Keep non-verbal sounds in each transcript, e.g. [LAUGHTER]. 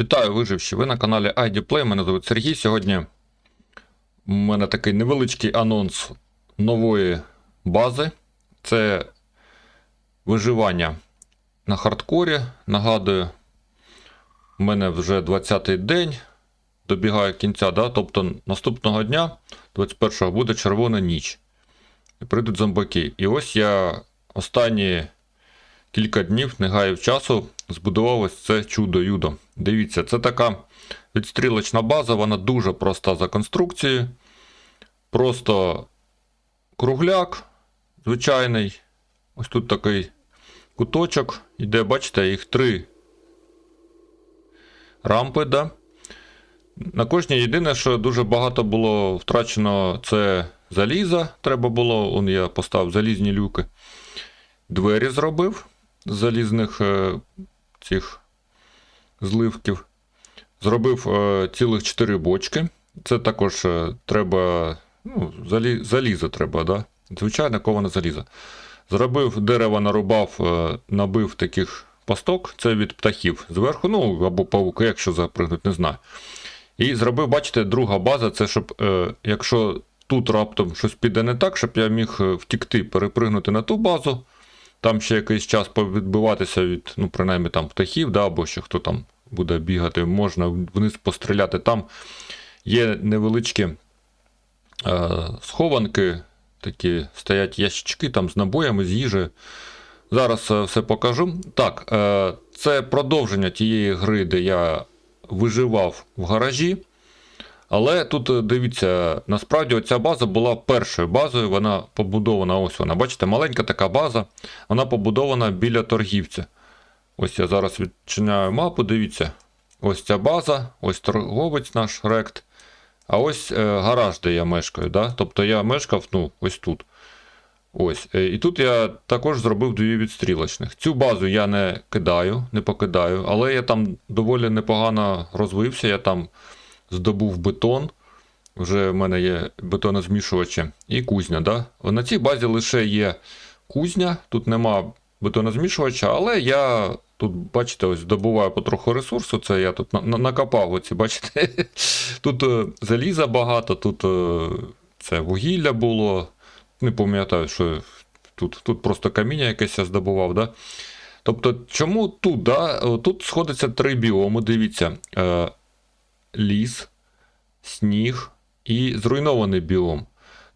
Вітаю, виживші! Ви на каналі ID Play. Мене звуть Сергій. Сьогодні у мене такий невеличкий анонс нової бази. Це виживання на хардкорі. Нагадую, у мене вже 20-й день добігає кінця, да? тобто наступного дня, 21-го, буде червона ніч. І прийдуть зомбаки. І ось я останні кілька днів, не гаяв часу, збудував ось це чудо-юдо. Дивіться, це така відстрілочна база, вона дуже проста за конструкцією. Просто кругляк звичайний. Ось тут такий куточок. Іде, бачите, їх три рампи. Да? На кожній єдине, що дуже багато було втрачено, це заліза. Треба було, он я поставив залізні люки. Двері зробив залізних е, цих зливків. Зробив е, цілих 4 бочки. Це також е, треба. Ну, залі, залізо треба, да? Звичайно, коване залізо. Зробив дерево, нарубав, набив таких пасток, це від птахів зверху, ну або павуки, якщо запригнуть, не знаю. І зробив, бачите, друга база, це щоб, е, якщо тут раптом щось піде не так, щоб я міг втікти, перепригнути на ту базу. Там ще якийсь час повідбиватися від, ну, принаймні там птахів, да, або ще хто там буде бігати, можна вниз постріляти. Там є невеличкі е, схованки, такі стоять ящички там з набоями, з їжею. Зараз е, все покажу. Так, е, це продовження тієї гри, де я виживав в гаражі. Але тут е, дивіться, насправді оця база була першою базою, вона побудована, ось вона, бачите, маленька така база, вона побудована біля торгівця. Ось я зараз відчиняю мапу, дивіться. Ось ця база, ось торговець наш рект. А ось е, гараж, де я мешкаю. Да? Тобто я мешкав ну, ось тут. Ось. Е, І тут я також зробив дві відстрілочних. Цю базу я не кидаю, не покидаю, але я там доволі непогано розвився. Я там здобув бетон. Вже в мене є бетонозмішувачі і кузня. Да? На цій базі лише є кузня, тут нема бетонозмішувача, але я тут, бачите, ось добуваю потроху ресурсу. Це я тут на- на- накопав оці, бачите. [LAUGHS] Тут е, заліза багато, тут е, це вугілля було. Не пам'ятаю, що тут, тут просто каміння якесь я здобував. Да? Тобто, чому тут? Да? Тут сходиться три біоми, дивіться. Е, ліс, сніг і зруйнований біом.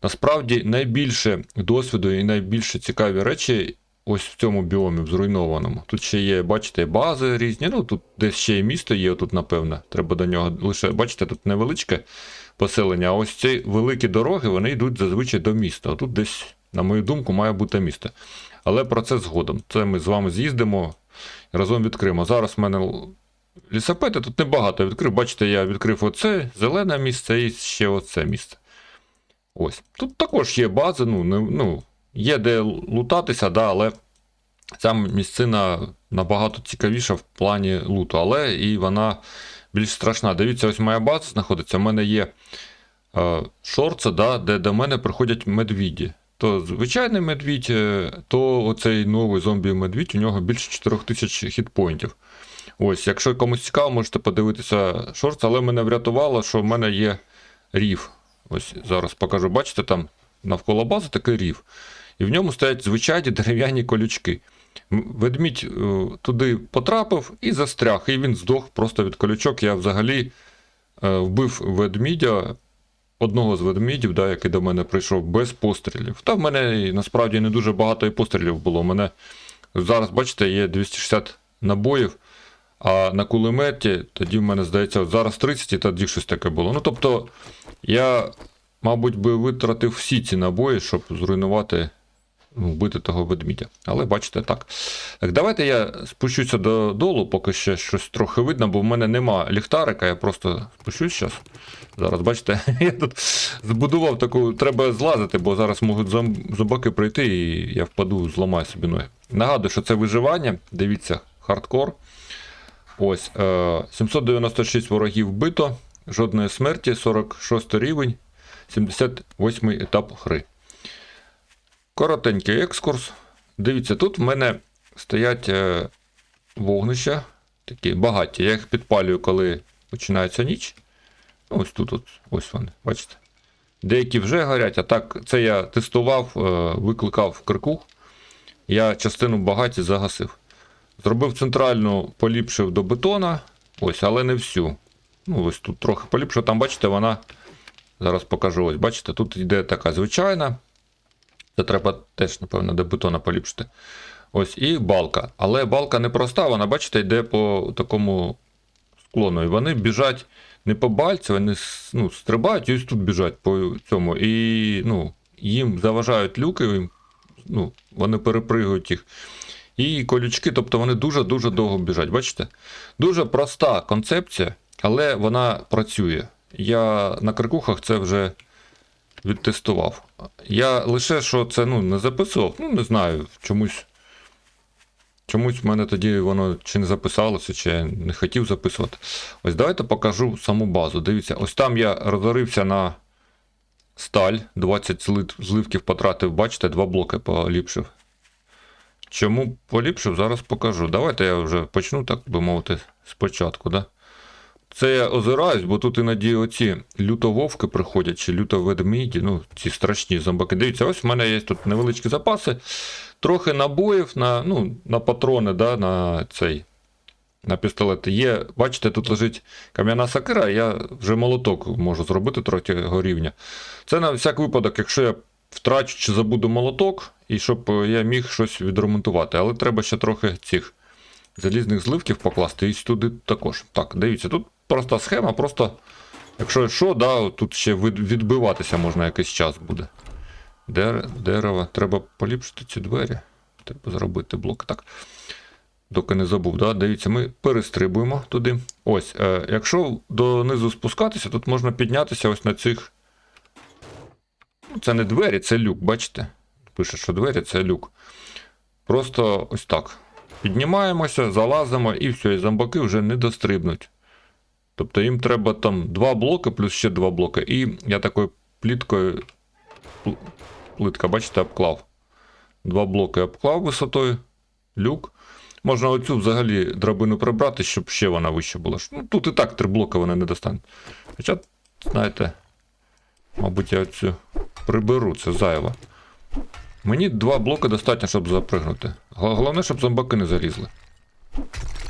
Насправді найбільше досвіду і найбільше цікаві речі ось в цьому біомі, в зруйнованому. Тут ще є, бачите, бази різні. Ну тут десь ще і місто є, тут, напевно. Треба до нього лише, бачите, тут невеличке поселення, а ось ці великі дороги вони йдуть зазвичай до міста. Тут десь, на мою думку, має бути місто. Але про це згодом. Це ми з вами з'їздимо разом відкриємо. Зараз в мене лісопети тут небагато відкрив. Бачите, я відкрив оце зелене місце і ще оце місце. Ось. Тут також є бази, ну, не, ну є де лутатися, да, але ця місцина набагато цікавіша в плані луту, але і вона більш страшна. Дивіться, ось моя база знаходиться. У мене є е, шорце, да, де до мене приходять медвіді. То звичайний медвідь, е, то оцей новий зомбі-медвідь, у нього більше 4000 хітпоінтів. Ось, якщо комусь цікаво, можете подивитися шорт, але мене врятувало, що в мене є рів. Ось зараз покажу, бачите, там навколо бази такий рів. І в ньому стоять звичайні дерев'яні колючки. Ведмідь е, туди потрапив і застряг, і він здох просто від колючок. Я взагалі е, вбив ведмідя, одного з ведмідів, да, який до мене прийшов, без пострілів. Та в мене насправді не дуже багато і пострілів було. У мене зараз, бачите, є 260 набоїв. А на кулеметі тоді в мене здається, зараз 30 і тоді щось таке було. Ну тобто, я, мабуть, би витратив всі ці набої, щоб зруйнувати, ну, вбити того ведмідя. Але бачите, так. Так, давайте я спущуся додолу, поки ще щось трохи видно, бо в мене нема ліхтарика, я просто спущусь зараз. Зараз, бачите, [LAUGHS] я тут збудував таку, треба злазити, бо зараз можуть зомбаки прийти і я впаду, зламаю собі ноги. Нагадую, що це виживання. Дивіться, хардкор. Ось, е, 796 ворогів вбито, жодної смерті, 46 рівень, 78 етап гри. Коротенький екскурс. Дивіться, тут в мене стоять е, вогнища такі багаті. Я їх підпалюю, коли починається ніч. Ну, ось тут, ось вони, бачите. Деякі вже горять, а так це я тестував, е, викликав кирку. Я частину багаті загасив. Зробив центральну, поліпшив до бетона, ось, але не всю. Ну, ось тут трохи поліпшив. Там, бачите, вона. Зараз покажу. Ось, бачите, тут йде така звичайна. Це треба теж, напевно, до бетона поліпшити. Ось, і балка. Але балка не проста, вона, бачите, йде по такому склону. І вони біжать не по бальці, вони ну, стрибають і ось тут біжать по цьому. І ну, їм заважають люки, ну, вони перепригують їх. І колючки, тобто вони дуже-дуже довго біжать. Бачите? Дуже проста концепція, але вона працює. Я на крикухах це вже відтестував. Я лише що це ну, не записував, ну не знаю, чомусь. Чомусь в мене тоді воно чи не записалося, чи не хотів записувати. Ось давайте покажу саму базу. Дивіться, ось там я розорився на сталь, 20 злит- зливків потратив, бачите, два блоки поліпшив. Чому поліпшив, зараз покажу. Давайте я вже почну, так би мовити, спочатку. Да? Це я озираюсь, бо тут іноді оці лютововки приходять, чи лютоведміді, ну, ці страшні зомбаки. Дивіться, ось в мене є тут невеличкі запаси, трохи набоїв на, ну, на патрони, да, на цей. На пістолети. Є, бачите, тут лежить кам'яна сакира, я вже молоток можу зробити трохи рівня. Це на всяк випадок, якщо я втрачу чи забуду молоток, і щоб е, я міг щось відремонтувати. Але треба ще трохи цих залізних зливків покласти і туди також. Так, дивіться, тут проста схема, просто, якщо що, да, тут ще відбиватися можна якийсь час буде. Дерево, треба поліпшити ці двері. Треба зробити блок. Так. Доки не забув, да? дивіться, ми перестрибуємо туди. Ось, е, якщо донизу спускатися, тут можна піднятися ось на цих. Це не двері, це люк, бачите? Пише, що двері це люк. Просто ось так. Піднімаємося, залазимо і все, і зомбаки вже не дострибнуть. Тобто їм треба там два блоки плюс ще два блоки. І я такою пліткою. пл- Плитка, бачите, обклав. Два блоки обклав висотою, люк. Можна оцю взагалі драбину прибрати, щоб ще вона вища була. Ну, тут і так три блоки вони не достануть. Хоча, знаєте, мабуть, я цю приберу, це зайво. Мені два блоки достатньо, щоб запригнути. Головне, щоб зомбаки не залізли.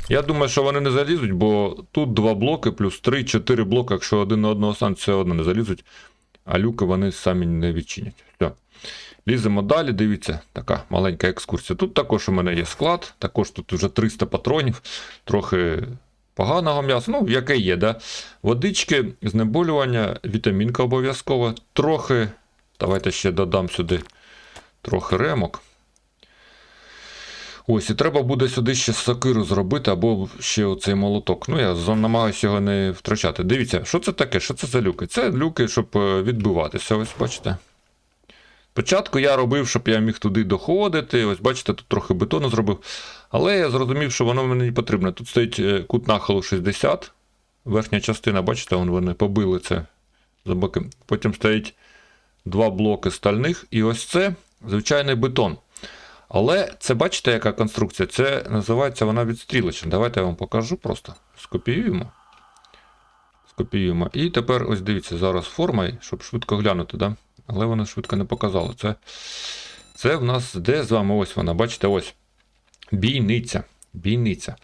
Я думаю, що вони не залізуть, бо тут два блоки плюс три, чотири блоки, якщо один на одного стануть, все одно не залізуть, а люки вони самі не відчинять. Все. Ліземо далі, дивіться, така маленька екскурсія. Тут також у мене є склад, також тут вже 300 патронів, трохи поганого м'яса, ну, яке є, да? Водички, знеболювання, вітамінка обов'язково, трохи. Давайте ще додам сюди трохи ремок. Ось, і треба буде сюди ще сокиру зробити, або ще оцей молоток. Ну, я намагаюся його не втрачати. Дивіться, що це таке? Що це за люки? Це люки, щоб е, відбиватися. Ось бачите. Спочатку я робив, щоб я міг туди доходити. Ось бачите, тут трохи бетону зробив. Але я зрозумів, що воно мені не потрібно. Тут стоїть е, кут нахилу 60. Верхня частина, бачите, вон вони побили це за боки. Потім стоїть два блоки стальних, і ось це звичайний бетон. Але це бачите, яка конструкція? Це називається вона відстрілочна. Давайте я вам покажу просто. Скопіюємо. Скопіюємо. І тепер ось дивіться, зараз форма, щоб швидко глянути, да? але вона швидко не показала. Це, це в нас де з вами ось вона, бачите, ось. Бійниця. Бійниця.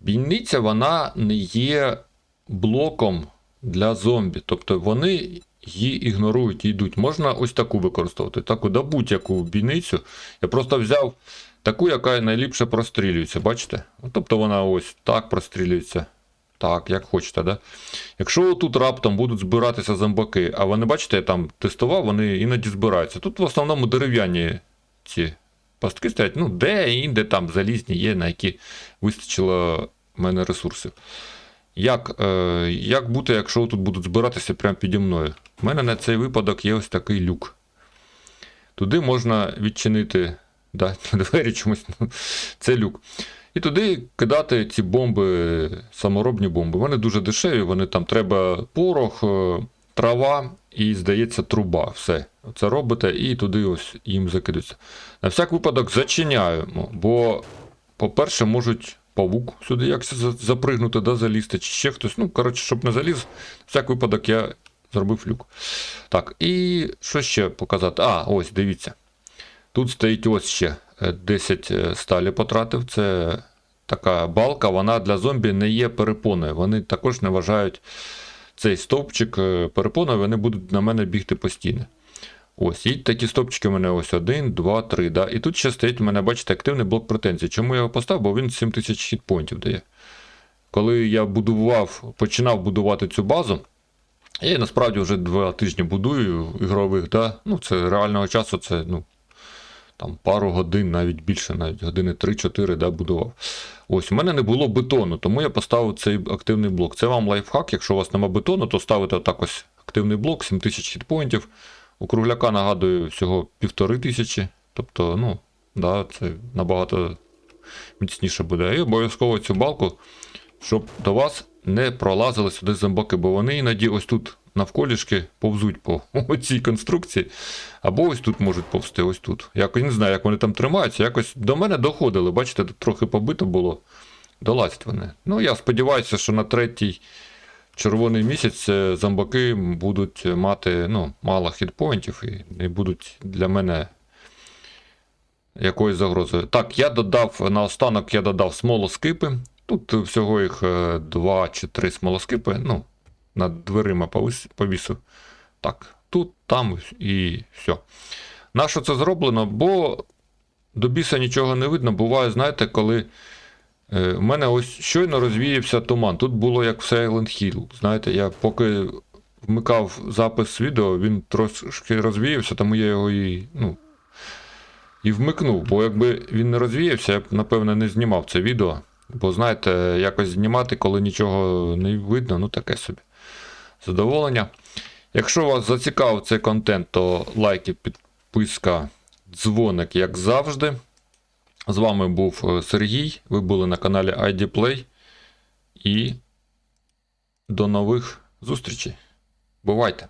Бійниця, вона не є блоком для зомбі. Тобто вони її ігнорують і йдуть. Можна ось таку використовувати. Таку да будь-яку бійницю. Я просто взяв таку, яка найліпше прострілюється. Бачите? Тобто вона ось так прострілюється. Так, як хочете, да? Якщо тут раптом будуть збиратися зомбаки, а вони, бачите, я там тестував, вони іноді збираються. Тут в основному дерев'яні ці пастки стоять, ну, де інде там залізні є, на які вистачило в мене ресурсів. Як, е, як бути, якщо тут будуть збиратися прямо піді мною? У мене на цей випадок є ось такий люк. Туди можна відчинити да, [LAUGHS] двері чомусь. ну, Це люк. І туди кидати ці бомби, саморобні бомби. Вони дуже дешеві, вони там треба порох, е, трава і, здається, труба. Все. Це робите і туди ось їм закидується. На всяк випадок зачиняємо, бо, по-перше, можуть павук сюди якось запригнути, да, залізти, чи ще хтось. Ну, коротше, щоб не заліз, всяк випадок я зробив люк. Так, і що ще показати? А, ось, дивіться. Тут стоїть ось ще е, 10 е, сталі потратив. Це така балка, вона для зомбі не є перепоною. Вони також не вважають цей стовпчик е, перепоною, вони будуть на мене бігти постійно. Ось, і такі стопчики у мене ось 1, 2, 3. Да? І тут ще стоїть у мене, бачите, активний блок претензій. Чому я його поставив? Бо він 7000 хітпоінтів дає. Коли я будував, починав будувати цю базу, я насправді вже два тижні будую ігрових, да? ну це реального часу, це ну, там пару годин, навіть більше, навіть години 3-4 да, будував. Ось, у мене не було бетону, тому я поставив цей активний блок. Це вам лайфхак, якщо у вас нема бетону, то ставите отак ось активний блок, 7000 хітпоінтів. У кругляка, нагадую, всього півтори тисячі. Тобто, ну, да, це набагато міцніше буде. І обов'язково цю балку, щоб до вас не пролазили сюди зомбаки, бо вони іноді ось тут навколішки повзуть по [LAUGHS] цій конструкції, або ось тут можуть повзти, ось тут. Я не знаю, як вони там тримаються. Якось до мене доходили. Бачите, тут трохи побито було. Долазять вони. Ну, я сподіваюся, що на третій червоний місяць е, зомбаки будуть мати ну, мало хітпоінтів і не будуть для мене якоюсь загрозою. Так, я додав наостанок, я додав смолоскипи. Тут всього їх е, два чи три смолоскипи. Ну, над дверима повісив. Так, тут, там і все. На що це зроблено? Бо до біса нічого не видно. Буває, знаєте, коли. Е, У мене ось щойно розвіявся туман. Тут було як в Silent Hill. Знаєте, я поки вмикав запис відео, він трошки розвіявся, тому я його і, ну, і вмикнув. Бо якби він не розвіявся, я б, напевно, не знімав це відео. Бо, знаєте, якось знімати, коли нічого не видно, ну таке собі. Задоволення. Якщо вас зацікавив цей контент, то лайки, підписка, дзвоник, як завжди. З вами був е, Сергій. Ви були на каналі IDPlay. І до нових зустрічей. Бувайте!